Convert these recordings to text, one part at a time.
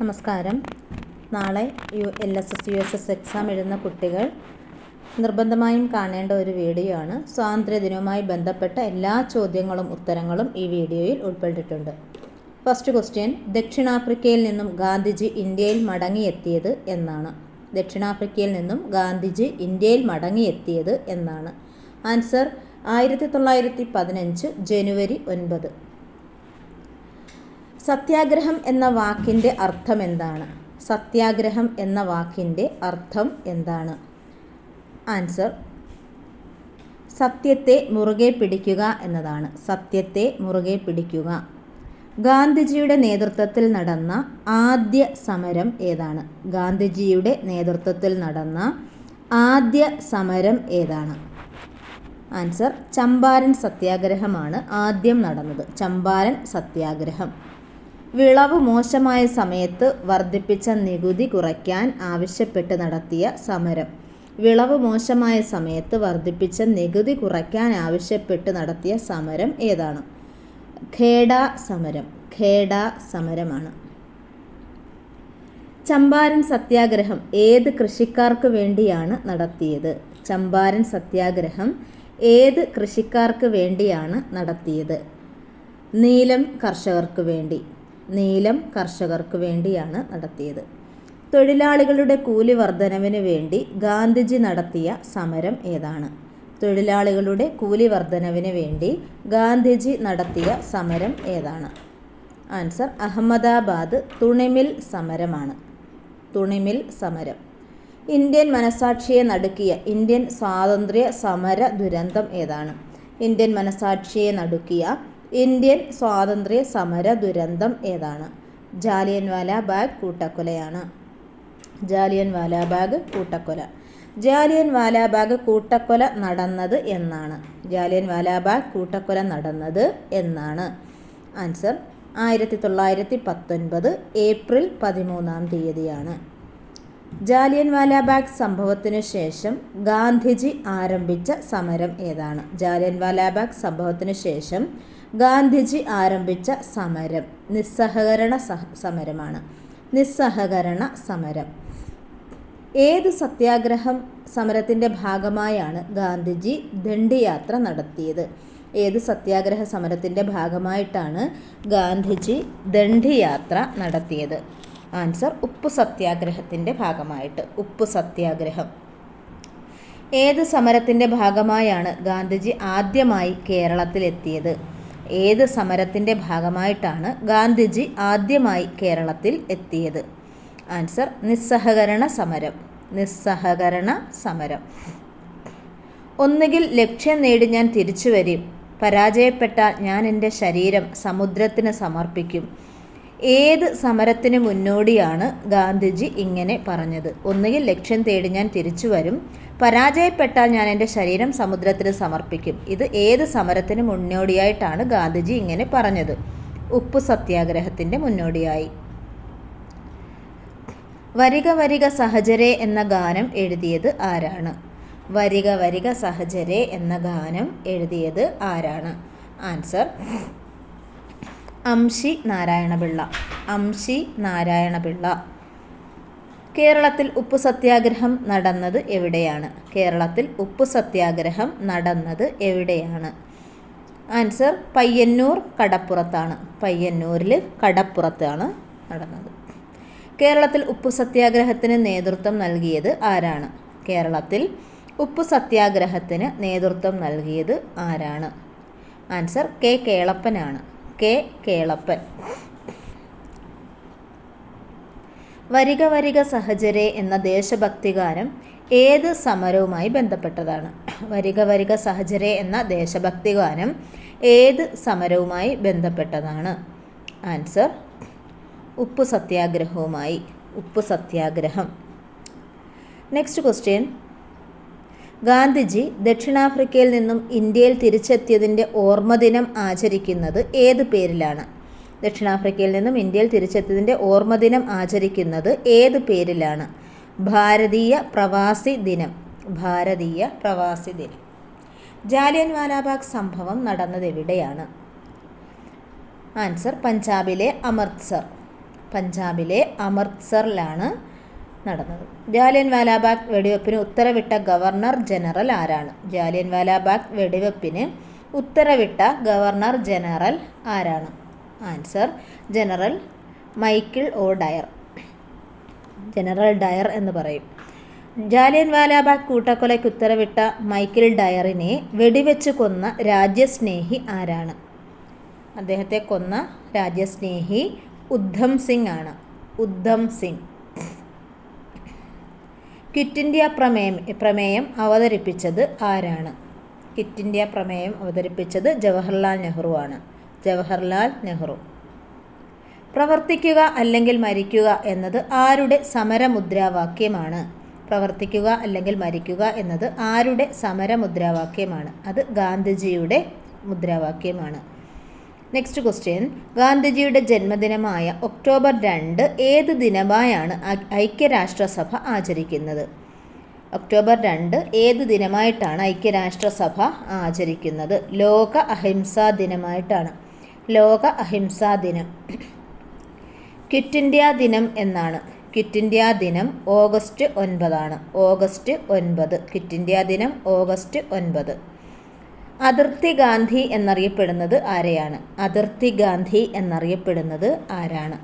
നമസ്കാരം. നാളെ U L S S U S S exam എഴുതുന്ന കുട്ടികൾ നിർബന്ധമായും കാണേണ്ട ഒരു വീഡിയോ ആണ്. സ്വാതന്ത്ര്യദിനവുമായി ബന്ധപ്പെട്ട എല്ലാ ചോദ്യങ്ങളും ഉത്തരങ്ങളും ഈ വീഡിയോയിൽ ഉൾപ്പെട്ടിട്ടുണ്ട്. ഫസ്റ്റ് ക്വസ്റ്റ്യൻ ദക്ഷിണാഫ്രിക്കയിൽ നിന്നും ഗാന്ധിജി ഇന്ത്യയിൽ മടങ്ങിയെത്തിയത് എന്നാണ്. ദക്ഷിണാഫ്രിക്കയിൽ നിന്നും ഗാന്ധിജി ഇന്ത്യയിൽ മടങ്ങിയെത്തിയത് എന്നാണ്. ആൻസർ ആയിരത്തി തൊള്ളായിരത്തി പതിനഞ്ച് ജനുവരി ഒൻപത്. സത്യാഗ്രഹം എന്ന വാക്കിന്റെ അർത്ഥം എന്താണ്? സത്യാഗ്രഹം എന്ന വാക്കിന്റെ അർത്ഥം എന്താണ്? ആൻസർ സത്യത്തെ മുറുകെ പിടിക്കുക എന്നതാണ്. സത്യത്തെ മുറുകെ പിടിക്കുക. ഗാന്ധിജിയുടെ നേതൃത്വത്തിൽ നടന്ന ആദ്യ സമരം ഏതാണ്? ഗാന്ധിജിയുടെ നേതൃത്വത്തിൽ നടന്ന ആദ്യ സമരം ഏതാണ്? ആൻസർ ചമ്പാരൻ സത്യാഗ്രഹമാണ് ആദ്യം നടന്നത്. ചമ്പാരൻ സത്യാഗ്രഹം. വിളവ് മോശമായ സമയത്ത് വർദ്ധിപ്പിച്ച നികുതി കുറയ്ക്കാൻ ആവശ്യപ്പെട്ട് നടത്തിയ സമരം. വിളവ് മോശമായ സമയത്ത് വർദ്ധിപ്പിച്ച നികുതി കുറയ്ക്കാൻ ആവശ്യപ്പെട്ട് നടത്തിയ സമരം ഏതാണ്? ഖേഡ സമരം. ഖേഡ സമരമാണ്. ചമ്പാരൻ സത്യാഗ്രഹം ഏത് കൃഷിക്കാർക്ക് വേണ്ടിയാണ് നടത്തിയത്? ചമ്പാരൻ സത്യാഗ്രഹം ഏത് കൃഷിക്കാർക്ക് വേണ്ടിയാണ് നടത്തിയത്? നീലം കർഷകർക്ക് വേണ്ടി. നീലം കർഷകർക്ക് വേണ്ടിയാണ് നടത്തിയത്. തൊഴിലാളികളുടെ കൂലി വർധനവിന് വേണ്ടി ഗാന്ധിജി നടത്തിയ സമരം ഏതാണ്? തൊഴിലാളികളുടെ കൂലി വർധനവിന് വേണ്ടി ഗാന്ധിജി നടത്തിയ സമരം ഏതാണ്? ആൻസർ അഹമ്മദാബാദ് തുണിമിൽ സമരമാണ്. തുണിമിൽ സമരം. ഇന്ത്യൻ മനസാക്ഷിയെ നടുക്കിയ ഇന്ത്യൻ സ്വാതന്ത്ര്യ സമര ദുരന്തം ഏതാണ്? ഇന്ത്യൻ മനസാക്ഷിയെ നടുക്കിയ ഇന്ത്യൻ സ്വാതന്ത്ര്യ സമര ദുരന്തം ഏതാണ്? ജാലിയൻ വാലാബാഗ് കൂട്ടക്കൊലയാണ്. ജാലിയൻ വാലാബാഗ് കൂട്ടക്കൊല. ജാലിയൻ വാലാബാഗ് കൂട്ടക്കൊല നടന്നത് എന്നാണ്. ജാലിയൻ വാലാബാഗ് കൂട്ടക്കൊല നടന്നത് എന്നാണ്. ആൻസർ ആയിരത്തി തൊള്ളായിരത്തി പത്തൊൻപത് ഏപ്രിൽ പതിമൂന്നാം തീയതിയാണ്. ജാലിയൻ വാലാബാഗ് സംഭവത്തിനു ശേഷം ഗാന്ധിജി ആരംഭിച്ച സമരം ഏതാണ്? ജാലിയൻ വാലാബാഗ് സംഭവത്തിനു ശേഷം ഗാന്ധിജി ആരംഭിച്ച സമരം നിസ്സഹകരണ സമരമാണ്. നിസ്സഹകരണ സമരം. ഏത് സത്യാഗ്രഹം സമരത്തിന്റെ ഭാഗമായാണ് ഗാന്ധിജി ദണ്ഡിയാത്ര നടത്തിയത്? ഏത് സത്യാഗ്രഹ സമരത്തിന്റെ ഭാഗമായിട്ടാണ് ഗാന്ധിജി ദണ്ഡിയാത്ര നടത്തിയത്? ആൻസർ ഉപ്പ് സത്യാഗ്രഹത്തിന്റെ ഭാഗമായിട്ട്. ഉപ്പ് സത്യാഗ്രഹം. ഏത് സമരത്തിന്റെ ഭാഗമായാണ് ഗാന്ധിജി ആദ്യമായി കേരളത്തിലെത്തിയത്? ഏത് സമരത്തിന്റെ ഭാഗമായിട്ടാണ് ഗാന്ധിജി ആദ്യമായി കേരളത്തിൽ എത്തിയത്? ആൻസർ നിസ്സഹകരണ സമരം. നിസ്സഹകരണ സമരം. ഒന്നുകിൽ ലക്ഷ്യം നേടി ഞാൻ തിരിച്ചു വരും പരാജയപ്പെട്ടാൽ ഞാൻ എന്റെ ശരീരം സമുദ്രത്തിന് സമർപ്പിക്കും. ഏത് സമരത്തിന് മുന്നോടിയാണ് ഗാന്ധിജി ഇങ്ങനെ പറഞ്ഞത്? ഒന്നുകിൽ ലക്ഷ്യം തേടി ഞാൻ തിരിച്ചു വരും പരാജയപ്പെട്ടാൽ ഞാൻ എന്റെ ശരീരം സമുദ്രത്തിന് സമർപ്പിക്കും. ഇത് ഏത് സമരത്തിന് മുന്നോടിയായിട്ടാണ് ഗാന്ധിജി ഇങ്ങനെ പറഞ്ഞത്? ഉപ്പു സത്യാഗ്രഹത്തിന്റെ മുന്നോടിയായി. വരിക വരിക സഹചരെ എന്ന ഗാനം എഴുതിയത് ആരാണ്? വരിക വരിക സഹചരെ എന്ന ഗാനം എഴുതിയത് ആരാണ്? ആൻസർ അംശി നാരായണപിള്ള അംശി നാരായണപിള്ള കേരളത്തിൽ ഉപ്പു സത്യാഗ്രഹം നടന്നത് എവിടെയാണ്? കേരളത്തിൽ ഉപ്പു സത്യാഗ്രഹം നടന്നത് എവിടെയാണ്? ആൻസർ പയ്യന്നൂർ കടപ്പുറത്താണ്. പയ്യന്നൂരിൽ കടപ്പുറത്താണ് നടന്നത്. കേരളത്തിൽ ഉപ്പു സത്യാഗ്രഹത്തിന് നേതൃത്വം നൽകിയത് ആരാണ്? കേരളത്തിൽ ഉപ്പു സത്യാഗ്രഹത്തിന് നേതൃത്വം നൽകിയത് ആരാണ്? ആൻസർ കെ കേളപ്പനാണ്. കെ കേളപ്പൻ. വരിക വരിക സഹചരെ എന്ന ദേശഭക്തിഗാനം ഏത് സമരവുമായി ബന്ധപ്പെട്ടതാണ്? വരിക വരിക സഹചരെ എന്ന ദേശഭക്തിഗാനം ഏത് സമരവുമായി ബന്ധപ്പെട്ടതാണ്? ആൻസർ ഉപ്പു സത്യാഗ്രഹവുമായി. ഉപ്പു സത്യാഗ്രഹം. Next question. ഗാന്ധിജി ദക്ഷിണാഫ്രിക്കയിൽ നിന്നും ഇന്ത്യയിൽ തിരിച്ചെത്തിയതിന്റെ ഓർമ്മദിനം ആചരിക്കുന്നത് ഏത് പേരിലാണ്? ദക്ഷിണാഫ്രിക്കയിൽ നിന്നും ഇന്ത്യയിൽ തിരിച്ചെത്തിയതിന്റെ ഓർമ്മദിനം ആചരിക്കുന്നത് ഏത് പേരിലാണ്? ഭാരതീയ പ്രവാസി ദിനം. ഭാരതീയ പ്രവാസി ദിനം. ജാലിയൻ വാലാബാഗ് സംഭവം നടന്നത് എവിടെയാണ്? ആൻസർ പഞ്ചാബിലെ അമൃത്സർ. പഞ്ചാബിലെ അമൃത്സറിലാണ് നടന്നത്. ജാലിയൻ വാലാബാഗ് വെടിവെപ്പിന് ഉത്തരവിട്ട ഗവർണർ ജനറൽ ആരാണ്? ജാലിയൻ വാലാബാഗ് വെടിവെപ്പിന് ഉത്തരവിട്ട ഗവർണർ ജനറൽ ആരാണ്? Answer general Michael O. Dyer. General Dyer എന്ന് പറയും. ജാലിയൻ വാലാബാഗ് കൂട്ടക്കൊലയ്ക്ക് ഉത്തരവിട്ട മൈക്കിൾ ഡയറിനെ വെടിവെച്ച് കൊന്ന രാജ്യസ്നേഹി ആരാണ്? അദ്ദേഹത്തെ കൊന്ന രാജ്യസ്നേഹി ഉദ്ധം സിംഗ് ആണ്. ഉദ്ധം സിംഗ്. ക്വിറ്റ് ഇന്ത്യ പ്രമേയം പ്രമേയം അവതരിപ്പിച്ചത് ആരാണ്? ക്വിറ്റ് ഇന്ത്യ പ്രമേയം അവതരിപ്പിച്ചത് ജവഹർലാൽ നെഹ്റു ആണ്. ജവഹർലാൽ നെഹ്റു. പ്രവർത്തിക്കുക അല്ലെങ്കിൽ മരിക്കുക എന്നത് ആരുടെ സമരമുദ്രാവാക്യമാണ്? പ്രവർത്തിക്കുക അല്ലെങ്കിൽ മരിക്കുക എന്നത് ആരുടെ സമരമുദ്രാവാക്യമാണ്? അത് ഗാന്ധിജിയുടെ മുദ്രാവാക്യമാണ്. നെക്സ്റ്റ് ക്വസ്റ്റ്യൻ ഗാന്ധിജിയുടെ ജന്മദിനമായ ഒക്ടോബർ രണ്ട് ഏത് ദിനമായാണ് ഐക്യരാഷ്ട്രസഭ ആചരിക്കുന്നത്? ഒക്ടോബർ രണ്ട് ഏത് ദിനമായിട്ടാണ് ഐക്യരാഷ്ട്രസഭ ആചരിക്കുന്നത്? ലോക അഹിംസാ ദിനമായിട്ടാണ്. ലോക അഹിംസാ ദിനം. ക്വിറ്റ് ഇന്ത്യ ദിനം എന്നാണ്. ക്വിറ്റ് ഇന്ത്യ ദിനം ഓഗസ്റ്റ് ഒൻപതാണ്. ഓഗസ്റ്റ് ഒൻപത്. ക്വിറ്റ് ഇന്ത്യ ദിനം ഓഗസ്റ്റ് ഒൻപത്. അതിർത്തി ഗാന്ധി എന്നറിയപ്പെടുന്നത് ആരെയാണ്? അതിർത്തി ഗാന്ധി എന്നറിയപ്പെടുന്നത് ആരാണ്?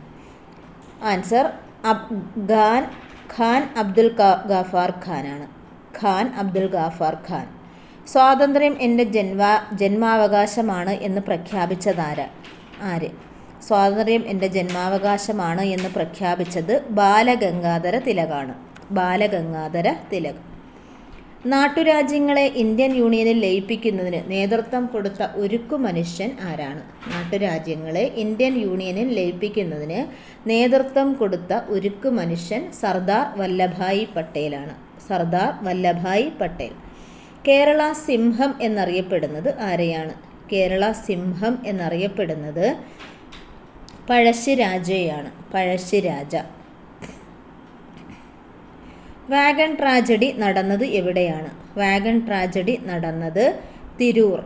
ആൻസർ അബ് ഖാൻ അബ്ദുൽ ഗാഫാർ ഖാനാണ്. ഖാൻ അബ്ദുൽ ഗാഫാർ ഖാൻ. സ്വാതന്ത്ര്യം എന്റെ ജന്മാ ജന്മാവകാശമാണ് എന്ന് പ്രഖ്യാപിച്ചതാര്? ആര്? സ്വാതന്ത്ര്യം എന്റെ ജന്മാവകാശമാണ് എന്ന് പ്രഖ്യാപിച്ചത് ബാലഗംഗാധര തിലകാണ്. ബാലഗംഗാധര തിലക്. നാട്ടുരാജ്യങ്ങളെ ഇന്ത്യൻ യൂണിയനിൽ ലയിപ്പിക്കുന്നതിന് നേതൃത്വം കൊടുത്ത ഒരുക്കു മനുഷ്യൻ ആരാണ്? നാട്ടുരാജ്യങ്ങളെ ഇന്ത്യൻ യൂണിയനിൽ ലയിപ്പിക്കുന്നതിന് നേതൃത്വം കൊടുത്ത ഒരുക്കു മനുഷ്യൻ സർദാർ വല്ലഭായി പട്ടേലാണ്. സർദാർ വല്ലഭായി പട്ടേൽ. കേരള സിംഹം എന്നറിയപ്പെടുന്നത് ആരെയാണ്? കേരള സിംഹം എന്നറിയപ്പെടുന്നത് പഴശ്ശിരാജയാണ് പഴശ്ശിരാജ. വാഗൺ ട്രാജഡി നടന്നത് എവിടെയാണ്? വാഗൺ ട്രാജഡി നടന്നത് തിരൂർ.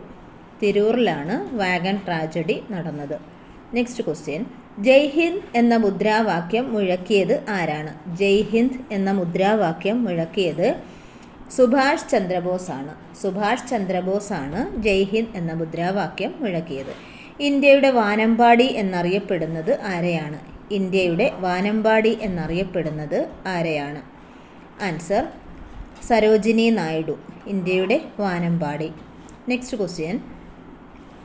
തിരൂറിലാണ് വാഗൺ ട്രാജഡി നടന്നത്. നെക്സ്റ്റ് ക്വസ്റ്റ്യൻ ജയ് ഹിന്ദ് എന്ന മുദ്രാവാക്യം മുഴക്കിയത് ആരാണ്? ജയ് ഹിന്ദ് എന്ന മുദ്രാവാക്യം മുഴക്കിയത് സുഭാഷ് ചന്ദ്രബോസ് ആണ് സുഭാഷ് ചന്ദ്രബോസ് ആണ് ജയ് ഹിന്ദ് എന്ന മുദ്രാവാക്യം മുഴക്കിയത്. ഇന്ത്യയുടെ വാനമ്പാടി എന്നറിയപ്പെടുന്നത് ആരെയാണ്? ഇന്ത്യയുടെ വാനമ്പാടി എന്നറിയപ്പെടുന്നത് ആരെയാണ്? ആൻസർ സരോജിനി നായിഡു ഇന്ത്യയുടെ വാനമ്പാടി. നെക്സ്റ്റ് ക്വസ്റ്റ്യൻ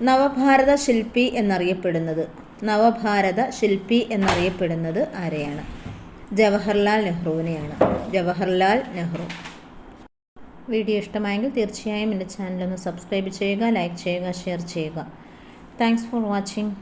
നവഭാരത ശില്പി എന്നറിയപ്പെടുന്നത് നവഭാരത ശില്പി എന്നറിയപ്പെടുന്നത് ആരെയാണ്? ജവഹർലാൽ നെഹ്റുവിനെയാണ്. ജവഹർലാൽ നെഹ്റു. വീഡിയോ ഇഷ്ടമായെങ്കിൽ തീർച്ചയായും എന്റെ ചാനലൊന്ന് സബ്സ്ക്രൈബ് ചെയ്യുക ലൈക്ക് ചെയ്യുക ഷെയർ ചെയ്യുക. Thanks for watching